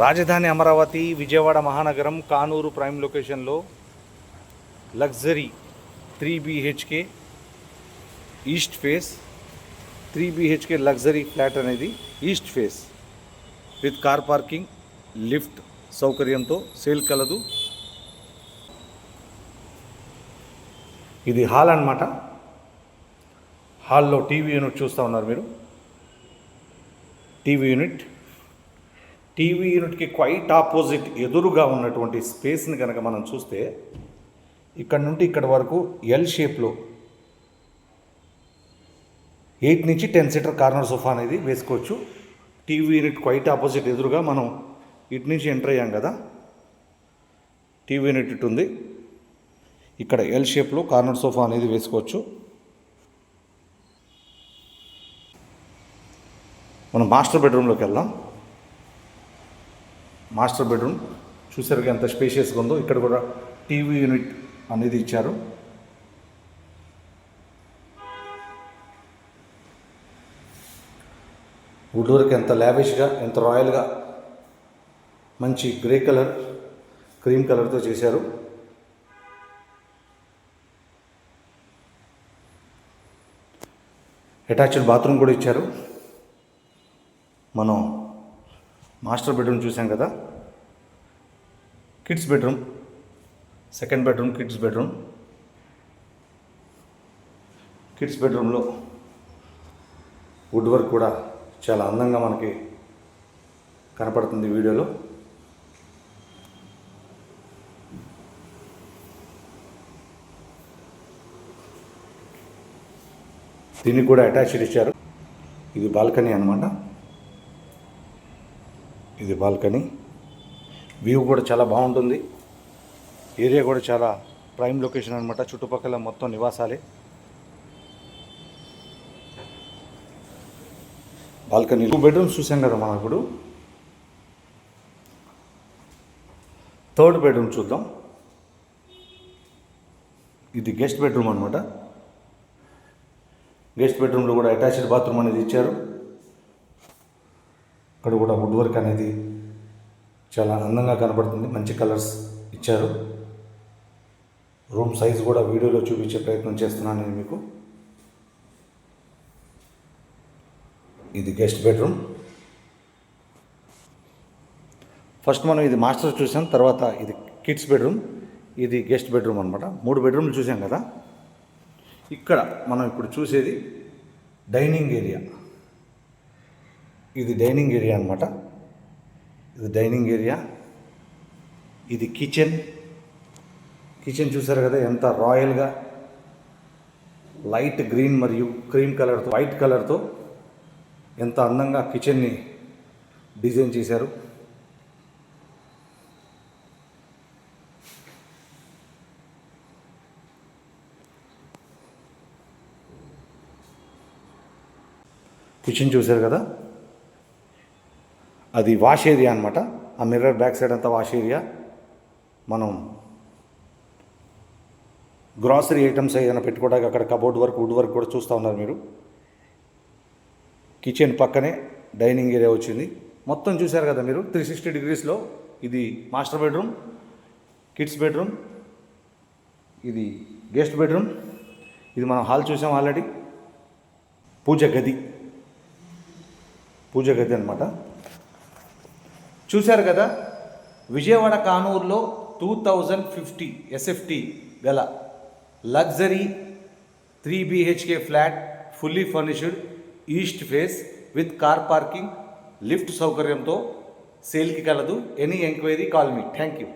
రాజధాని అమరావతి విజయవాడ మహానగరం కానూరు ప్రైమ్ లొకేషన్లో luxury three BHK east face three BHK luxury flat అనేది east face. With car parking lift సౌకర్యంతో sale కలదు. ఇది హాల్ అన్నమాట. హాల్లో టీవీ యూనిట్ చూస్తూ ఉన్నారు మీరు. టీవీ యూనిట్ టీవీ యూనిట్కి క్వైట్ ఆపోజిట్ ఎదురుగా ఉన్నటువంటి స్పేస్ని కనుక మనం చూస్తే ఇక్కడ నుండి ఇక్కడ వరకు ఎల్ షేప్లో ఎయిట్ నుంచి టెన్ సీటర్ కార్నర్ సోఫా అనేది వేసుకోవచ్చు. టీవీ యూనిట్ క్వైట్ ఆపోజిట్ ఎదురుగా మనం ఇటు నుంచి ఎంటర్ అయ్యాం కదా. టీవీ యూనిట్ ఇటు ఉంది. ఇక్కడ ఎల్ షేప్లో కార్నర్ సోఫా అనేది వేసుకోవచ్చు. మనం మాస్టర్ బెడ్రూమ్లోకి వెళ్దాం. Master bedroom. చూసారు ఎంత స్పేషియస్గా ఉందో. ఇక్కడ కూడా టీవీ యూనిట్ అనేది ఇచ్చారు. వుడ్ వర్క్ ఎంత లావిష్గా ఎంత రాయల్గా మంచి గ్రే కలర్ క్రీమ్ కలర్తో చేశారు. అటాచ్డ్ బాత్రూమ్ కూడా ఇచ్చారు. మనం మాస్టర్ బెడ్రూమ్ చూసాం కదా. Kids bedroom second bedroom kids bedroom. Kids బెడ్రూమ్లో వుడ్ వర్క్ కూడా చాలా అందంగా మనకి కనపడుతుంది వీడియోలో. దీనికి కూడా అటాచ్డ్ ఇచ్చారు ఇది బాల్కనీ అనమాట ఇది బాల్కనీ. వ్యూ కూడా చాలా బాగుంటుంది. ఏరియా కూడా చాలా ప్రైమ్ లొకేషన్ అనమాట చుట్టుపక్కల మొత్తం నివాసాలే. బాల్కనీ టూ బెడ్రూమ్స్ చూసాం కదా మనం ఇప్పుడు. థర్డ్ బెడ్రూమ్ చూద్దాం. ఇది గెస్ట్ బెడ్రూమ్ అనమాట గెస్ట్ బెడ్రూమ్లో కూడా అటాచ్డ్ బాత్రూమ్ అనేది ఇచ్చారు. అక్కడ కూడా వుడ్ వర్క్ అనేది చాలా అందంగా కనబడుతుంది మంచి కలర్స్ ఇచ్చారు. రూమ్ సైజ్ కూడా వీడియోలో చూపించే ప్రయత్నం చేస్తున్నాను నేను మీకు. ఇది గెస్ట్ బెడ్రూమ్. ఫస్ట్ మనం ఇది మాస్టర్ చూసాం తర్వాత ఇది కిడ్స్ బెడ్రూమ్. ఇది గెస్ట్ బెడ్రూమ్ అనమాట మూడు బెడ్రూమ్లు చూసాం కదా. ఇక్కడ మనం ఇప్పుడు చూసేది డైనింగ్ ఏరియా. ఇది డైనింగ్ ఏరియా అనమాట ఇది డైనింగ్ ఏరియా. ఇది కిచెన్. కిచెన్ చూసారు కదా ఎంత రాయల్గా లైట్ గ్రీన్ మరియు క్రీమ్ కలర్తో వైట్ కలర్తో ఎంత అందంగా కిచెన్ని డిజైన్ చేశారు. కిచెన్ చూశారు కదా. అది వాష్ ఏరియా అనమాట ఆ మిర్రర్ బ్యాక్ సైడ్ అంతా వాష్ ఏరియా. మనం గ్రాసరీ ఐటమ్స్ ఏదైనా పెట్టుకోవడానికి అక్కడ కబోర్డ్ వర్క్ వుడ్ వర్క్ కూడా చూస్తూ ఉన్నారు మీరు. కిచెన్ పక్కనే డైనింగ్ ఏరియా వచ్చింది. మొత్తం చూశారు కదా మీరు? త్రీ సిక్స్టీ డిగ్రీస్లో ఇది మాస్టర్ బెడ్రూమ్ కిడ్స్ బెడ్రూమ్ ఇది గెస్ట్ బెడ్రూమ్ ఇది మనం హాల్ చూసాం ఆల్రెడీ. పూజ గది. పూజ గది అనమాట చూశారు కదా? విజయవాడ కానూరులో టూ థౌజండ్ ఫిఫ్టీ ఎస్ఎఫ్టీ గల luxury three BHK flat fully furnished east face with car parking lift సౌకర్యంతో సేల్కి కలదు. Any enquiry call me thank you